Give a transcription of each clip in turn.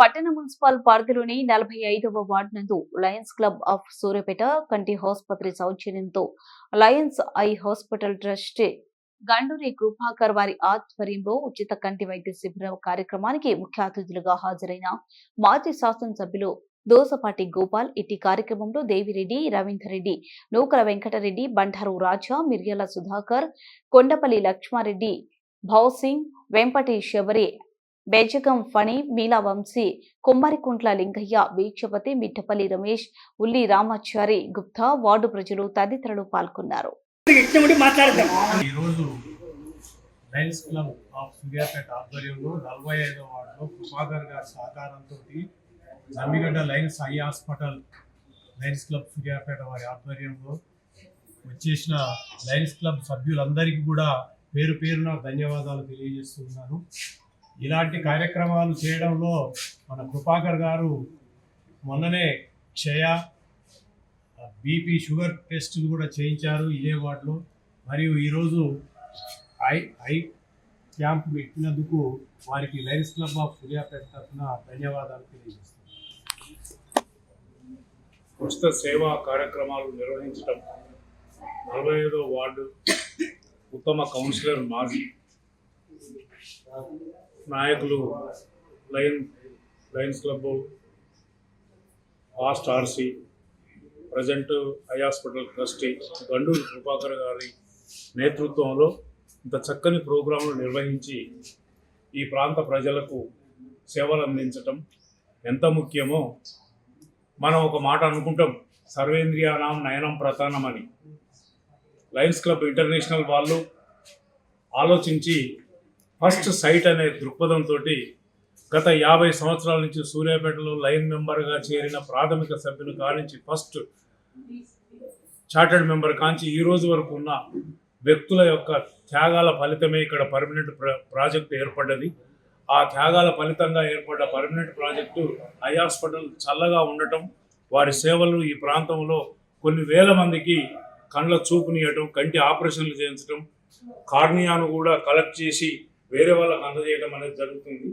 పట్టణ మున్సిపల్ పరిధిలోని నలభై ఐదవ వార్డు నందు లయన్స్ క్లబ్ ఆఫ్ సూర్యపేట కంటి ఆసుపత్రి సౌజన్యంతో Lions eye hospital trust Ganduri Krupakar వారి ఆధ్వర్యంలో ఉచిత కంటి వైద్య శిబిరం కార్యక్రమానికి ముఖ్య అతిథులుగా హాజరైన మాజీ శాసనసభ్యులు దోసపాటి గోపాల్ ఇట్టి కార్యక్రమంలో దేవిరెడ్డి రవీంద్రరెడ్డి నూకల వెంకటరెడ్డి బండారు రాజా మిర్యాల సుధాకర్ కొండపల్లి లక్ష్మారెడ్డి భౌసింగ్ వెంపటి శబరి బేజగం ఫణి మీలా వంశీ కుమ్మరికుంట్ల లింగయ్య వీక్షపతి మిట్టపల్లి రమేష్ ఉల్లి రామాచారి గుప్తా వార్డు ప్రజలు తదితరులు పాల్గొన్నారు. ఇష్టం lines Lions club of Suryapet ఆధ్వర్యంలో నలభై ఐదో వార్డులో కృపాకర్ గారి సహకారంతో Jammigadda Lions eye hospital Lions club Suryapet వారి ఆధ్వర్యంలో వచ్చేసిన లయన్స్ క్లబ్ సభ్యులందరికీ కూడా పేరు పేరున ధన్యవాదాలు తెలియజేస్తున్నాను ఇలాంటి కార్యక్రమాలు చేయడంలో మన కృపాకర్ గారు మొన్ననే క్షయ బీపీ షుగర్ టెస్టులు కూడా చేయించారు ఇదే వార్డులో. మరియు ఈరోజు ఐ ఐ క్యాంప్ పెట్టినందుకు వారికి లైన్స్ క్లబ్ ఆఫ్ సూర్యాపేట తరఫున ధన్యవాదాలు తెలియజేస్తున్నాను. ఉచిత సేవా కార్యక్రమాలు నిర్వహించడం నలభై ఐదో వార్డు ఉత్తమ కౌన్సిలర్ మాజీ నాయకులు lion Lions club ఆస్ట్ RC present eye hospital trustee Ganduru Krupakar గారి నేతృత్వంలో ఇంత చక్కని ప్రోగ్రాంలు నిర్వహించి ఈ ప్రాంత ప్రజలకు సేవలు అందించటం ఎంత ముఖ్యమో మనం ఒక మాట అనుకుంటాం సర్వేంద్రియానాం నయనం ప్రధానం అని లయన్స్ క్లబ్ ఇంటర్నేషనల్ వాళ్ళు ఆలోచించి ఫస్ట్ సైట్ అనే దృక్పథంతో గత యాభై సంవత్సరాల నుంచి సూర్యాపేటలో లైన్ మెంబర్గా చేరిన ప్రాథమిక సభ్యులు కానించి ఫస్ట్ చార్టర్డ్ మెంబర్ కాంచి ఈ రోజు వరకు ఉన్న వ్యక్తుల యొక్క త్యాగాల ఫలితమే ఇక్కడ పర్మనెంట్ ప్ర ప్రాజెక్టు ఏర్పడ్డది. ఆ త్యాగాల ఫలితంగా ఏర్పడ్డ పర్మనెంట్ ప్రాజెక్టు ఐ హాస్పిటల్ చల్లగా ఉండటం వారి సేవలు ఈ ప్రాంతంలో కొన్ని వేల మందికి కండ్ల చూపునియటం కంటి ఆపరేషన్లు చేయించడం కార్నియాను కూడా కలెక్ట్ చేసి వేరే వాళ్ళకి అందజేయడం అనేది జరుగుతుంది.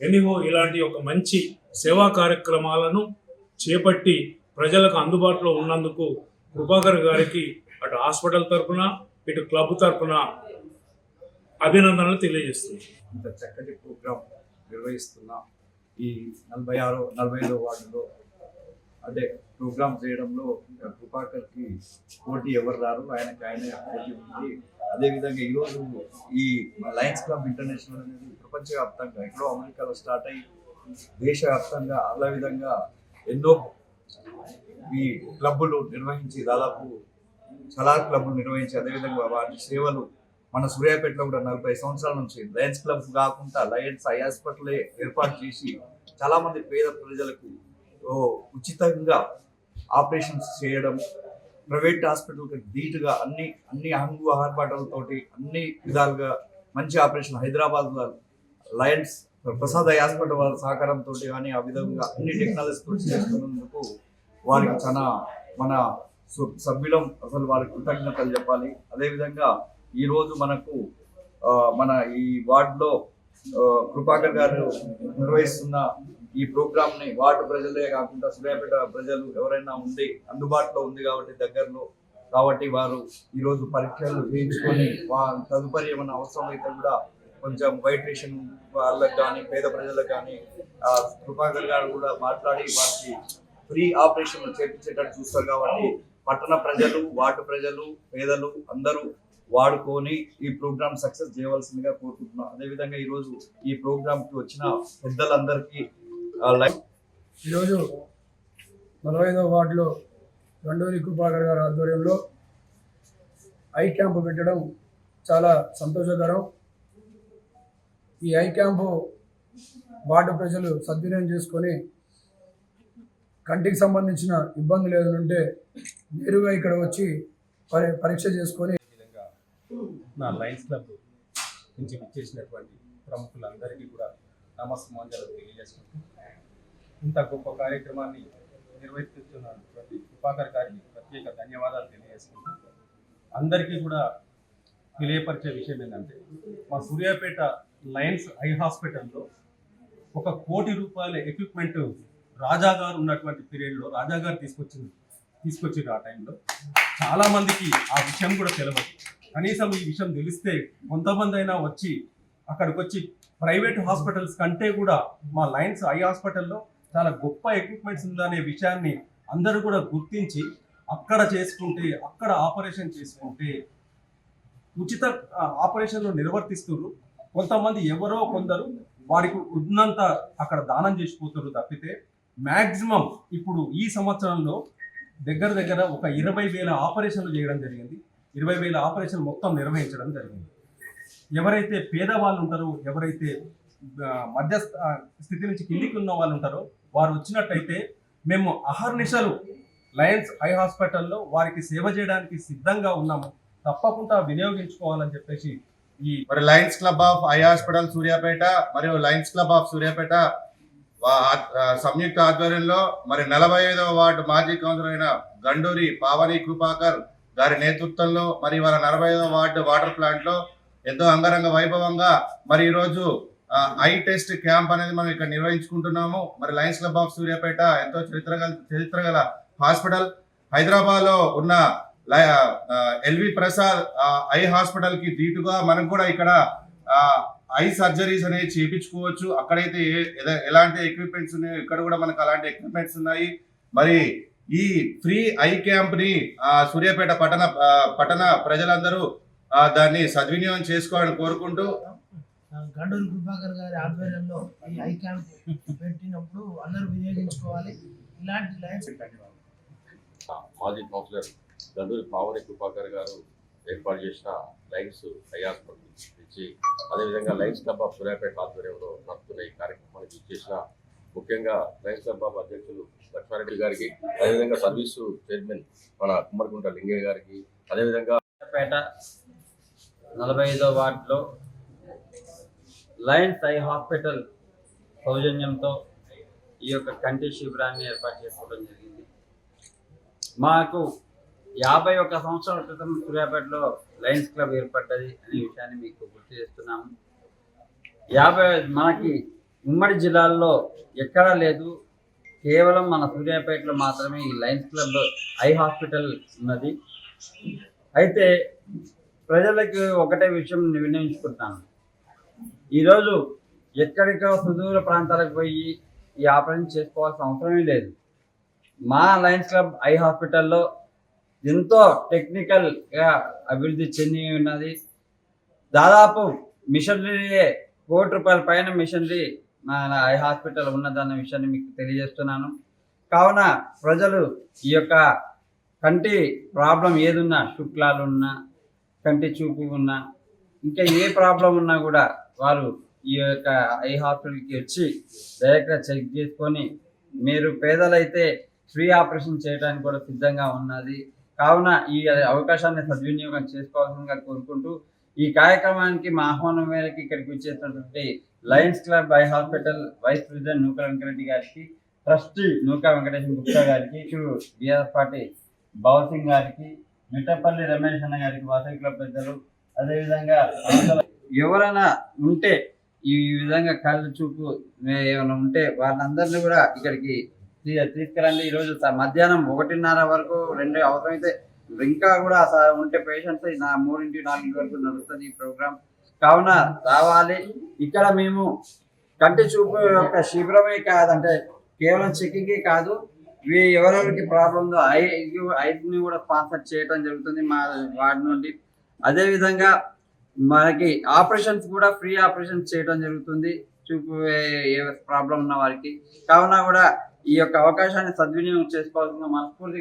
ఎనిగో ఇలాంటి ఒక మంచి సేవా కార్యక్రమాలను చేపట్టి ప్రజలకు అందుబాటులో ఉన్నందుకు కృపాకర్ గారికి అటు హాస్పిటల్ తరఫున ఇటు క్లబ్ తరఫున అభినందనలు తెలియజేస్తుంది ఇంత చక్కటి ప్రోగ్రాం నిర్వహిస్తున్న ఈ నలభై ఆరో నలభై ఐదో వార్డులో అదే ప్రోగ్రామ్ చేయడంలో కృపాకర్కి పోటీ ఎవరు రారు ఆయనకి ఆయన పోటీ ఉంది. అదేవిధంగా ఈరోజు ఈ లయన్స్ క్లబ్ ఇంటర్నేషనల్ అనేది ప్రపంచవ్యాప్తంగా ఎక్కడో అమెరికాలో స్టార్ట్ అయ్యి దేశవ్యాప్తంగా అలా విధంగా ఎన్నో ఈ క్లబ్బులు నిర్వహించి దాదాపు సలార్ క్లబ్లు నిర్వహించి అదేవిధంగా వాటి సేవలు మన సూర్యాపేటలో కూడా నలభై సంవత్సరాల నుంచి లయన్స్ క్లబ్ కాకుండా లయన్స్ ఐ హాస్పిటలే ఏర్పాటు చేసి చాలామంది పేద ప్రజలకు ఉచితంగా ఆపరేషన్స్ చేయడం ప్రైవేట్ హాస్పిటల్కి ధీటుగా అన్ని అన్ని హంగు ఆర్భాటాలతోటి అన్ని విధాలుగా మంచి operation Hyderabad Lions Prasad hospital వాళ్ళ సహకారంతో కానీ ఆ విధంగా అన్ని టెక్నాలజీతో చేస్తున్నందుకు వారికి చాలా మన సు- సభ్యులం అసలు వారికి కృతజ్ఞతలు చెప్పాలి. అదేవిధంగా ఈరోజు మనకు మన ఈ వార్డులో కృపాకర్ గారు నిర్వహిస్తున్న ఈ ప్రోగ్రామ్ని వార్డు ప్రజలే కాకుండా సూర్యాపేట ప్రజలు ఎవరైనా ఉంది అందుబాటులో ఉంది కాబట్టి దగ్గరలో కాబట్టి వారు ఈ రోజు పరీక్షలు చేయించుకొని వా- తదుపరి ఏమైనా అవసరం అయితే కూడా కొంచెం వైట్ రేషన్ వాళ్ళకి కానీ పేద ప్రజలకు కానీ కృపాకర్ గారు కూడా మాట్లాడి వారికి ఫ్రీ ఆపరేషన్లు చేపించేటట్టు చూస్తారు కాబట్టి పట్టణ ప్రజలు వార్డు ప్రజలు పేదలు అందరూ వాడుకొని ఈ ప్రోగ్రామ్ సక్సెస్ చేయవలసిందిగా కోరుకుంటున్నాం. అదేవిధంగా ఈరోజు ఈ ప్రోగ్రామ్కి వచ్చిన పెద్దలందరికీ ఈరోజు నలభై ఐదవ వార్డులో గండూరి కృపాకర్ గారి ఆధ్వర్యంలో ఐ క్యాంపు పెట్టడం చాలా సంతోషకరం. ఈ ఐ క్యాంపు వార్డు ప్రజలు సద్వినియోగం చేసుకొని కంటికి సంబంధించిన ఇబ్బందులు ఏదైనా ఉంటే నేరుగా ఇక్కడ వచ్చి పరి పరీక్ష చేసుకొని విధంగా నా లయన్స్ క్లబ్ నుంచి విచ్చేసినటువంటి ప్రముఖులందరికీ కూడా నమస్కారాలు తెలియజేసుకుంటూ ఇంత గొప్ప కార్యక్రమాన్ని నిర్వహిస్తున్నటువంటి కృపాకర్ గారికి ప్రత్యేక ధన్యవాదాలు తెలియజేసుకుంటూ అందరికీ కూడా తెలియపరిచే విషయం ఏంటంటే మా సూర్యాపేట లయన్స్ ఐ హాస్పిటల్లో ఒక కోటి రూపాయల ఎక్విప్మెంట్ రాజా గారు ఉన్నటువంటి పీరియడ్లో రాజా గారు తీసుకొచ్చింది తీసుకొచ్చారు ఆ టైంలో చాలామందికి ఆ విషయం కూడా తెలియదు కనీసం ఈ విషయం తెలిస్తే కొంతమంది అయినా వచ్చి అక్కడికి వచ్చి ప్రైవేట్ హాస్పిటల్స్ కంటే కూడా మా లయన్స్ ఐ హాస్పిటల్లో చాలా గొప్ప ఎక్విప్మెంట్స్ ఉందనే విషయాన్ని అందరూ కూడా గుర్తించి అక్కడ చేసుకుంటే అక్కడ ఆపరేషన్ చేసుకుంటే ఉచిత ఆపరేషన్లు నిర్వర్తిస్తున్నారు కొంతమంది ఎవరో కొందరు వారికి ఉన్నంత అక్కడ దానం చేసిపోతారు తప్పితే మ్యాక్సిమం ఇప్పుడు ఈ సంవత్సరంలో దగ్గర దగ్గర ఒక ఇరవై వేల ఆపరేషన్లు చేయడం జరిగింది. ఇరవై వేల ఆపరేషన్ మొత్తం నిర్వహించడం జరిగింది. ఎవరైతే పేదవాళ్ళు ఉంటారో ఎవరైతే మధ్య స్థితి నుంచి కిందికి ఉన్న వాళ్ళు ఉంటారో వారు వచ్చినట్టయితే మేము అహర్నిశలు లయన్స్ ఐ హాస్పిటల్లో వారికి సేవ చేయడానికి సిద్ధంగా ఉన్నాము. తప్పకుండా వినియోగించుకోవాలని చెప్పేసి ఈ మరి Lions club of eye hospital Suryapet మరియు లయన్స్ క్లబ్ ఆఫ్ సూర్యాపేట సంయుక్త ఆధ్వర్యంలో మరి నలభై ఐదవ వార్డు మాజీ కౌన్సిలర్ అయిన గండూరి పావని కృపాకర్ గారి నేతృత్వంలో మరి వాళ్ళ నలభై ఐదవ వార్డు వాటర్ ప్లాంట్లో ఎంతో అంగరంగ వైభవంగా మరి ఈరోజు ఐ టెస్ట్ క్యాంప్ అనేది మనం ఇక్కడ నిర్వహించుకుంటున్నాము. మరి లయన్స్ క్లబ్ ఆఫ్ సూర్యాపేట ఎంతో చరిత్ర గల చరిత్ర గల హాస్పిటల్. హైదరాబాద్లో ఉన్న ఎల్వి ప్రసాద్ ఐ హాస్పిటల్కి మనం కూడా ఇక్కడ ఐ సర్జరీస్ అనేవి చేయించుకోవచ్చు అక్కడైతే ఎలాంటి ఎక్విప్మెంట్స్ ఉన్నాయో ఇక్కడ కూడా మనకు అలాంటి ఎక్విప్మెంట్స్ ఉన్నాయి. మరి ఈ ఫ్రీ ఐ క్యాంప్ని సూర్యాపేట పట్టణ పట్టణ ప్రజలందరూ దాన్ని సద్వినియోగం చేసుకోవాలని కోరుకుంటూ గండూరు కృపాకర్ గారి ఆధ్వర్యంలో ఈ ఐ క్యాంప్ పెట్టినప్పుడు అందరూ వినియోగించుకోవాలి. ఇలాంటి లైన్స్ మాజీ కౌన్సిలర్ గండూరి పావని కృపాకర్ గారు ఏర్పాటు చేసిన లైన్స్ హాస్పిటల్ ఇచ్చి అదేవిధంగా లైన్స్ క్లబ్ ఆఫ్ సూర్యాపేట ఆధ్వర్యంలో నడుపుతున్న ఈ కార్యక్రమానికి ఇచ్చేసిన ముఖ్యంగా లైన్స్ క్లబ్ ఆఫ్ అధ్యక్షులు లక్ష్మారెడ్డి గారికి అదేవిధంగా సర్వీసు చైర్మన్ మన కుమ్మరికుంట లింగయ్య గారికి అదేవిధంగా పేట నలభై ఐదో వార్డులో లయన్స్ ఐ హాస్పిటల్ సౌజన్యంతో ఈ యొక్క కంటి శిబిరాన్ని ఏర్పాటు చేసుకోవడం జరిగింది. మాకు యాభై ఒక్క సంవత్సరాల క్రితం సూర్యాపేటలో లయన్స్ క్లబ్ ఏర్పడ్డది అనే విషయాన్ని మీకు గుర్తు చేస్తున్నాము. యాభై మనకి ఉమ్మడి జిల్లాల్లో ఎక్కడా లేదు. కేవలం మన సూర్యాపేటలో మాత్రమే ఈ లయన్స్ క్లబ్ ఐ హాస్పిటల్ ఉన్నది. అయితే ప్రజలకు ఒకటే విషయం విన్నవించుకుంటాను. ఈరోజు ఎక్కడికో సుదూర ప్రాంతాలకు పోయి ఈ ఆపరేషన్ చేసుకోవాల్సిన అవసరమే లేదు. మా లయన్స్ క్లబ్ ఐ హాస్పిటల్లో ఎంతో టెక్నికల్గా అభివృద్ధి చెంది ఉన్నది. దాదాపు మిషనరీయే కోటి రూపాయల పైన మిషనరీ మా ఐ హాస్పిటల్ ఉన్నదన్న విషయాన్ని మీకు తెలియజేస్తున్నాను. కావున ప్రజలు ఈ యొక్క కంటి ప్రాబ్లం ఏదున్నా శుక్లాలు ఉన్నా కంటి చూపు ఉన్నా ఇంకా ఏ ప్రాబ్లం ఉన్నా కూడా వారు ఈ యొక్క ఐ హాస్పిటల్కి వచ్చి డైరెక్ట్గా చెక్ చేసుకొని మీరు పేదలైతే ఫ్రీ ఆపరేషన్ చేయడానికి కూడా సిద్ధంగా ఉన్నది. కావున ఈ అవకాశాన్ని సద్వినియోగం చేసుకోవాల్సిందిగా కోరుకుంటూ ఈ కార్యక్రమానికి మా ఆహ్వానం మేరకు ఇక్కడికి వచ్చేసినటువంటి Lions club eye hospital vice president Nooka Venkatareddy గారికి ట్రస్టీ నూకా వెంకటేశ్వర గుప్తా గారికి బీఆర్ పార్టీ సింగ్ గారికి మిట్టపల్లి రమేష్ అన్న గారికి వాసవి క్లబ్ పెద్దలు అదేవిధంగా ఎవరైనా ఉంటే ఈ విధంగా కళ్ళు చూపు ఏమైనా ఉంటే వాళ్ళందరినీ కూడా ఇక్కడికి తీసుకురండి. ఈరోజు మధ్యాహ్నం ఒకటిన్నర వరకు రెండు అవసరమైతే ఇంకా కూడా ఉంటే పేషెంట్స్ నా మూడింటి నాలుగు వరకు నడుస్తుంది ఈ ప్రోగ్రామ్ కావున రావాలి. ఇక్కడ మేము కంటి చూపు యొక్క శిబిరమే కాదంటే కేవలం చెకింగే కాదు. ఇవి ఎవరెవరికి ప్రాబ్లం ఉందో ఐ ఐని కూడా స్పాన్సర్ చేయడం జరుగుతుంది మా వార్డు నుండి. అదేవిధంగా మనకి ఆపరేషన్స్ కూడా ఫ్రీ ఆపరేషన్స్ చేయడం జరుగుతుంది. చూపు ఏ- ఏ ప్రాబ్లం ఉన్న వారికి. కావున కూడా ఈ యొక్క అవకాశాన్ని సద్వినియోగం చేసుకోవాల్సిన మనస్ఫూర్తి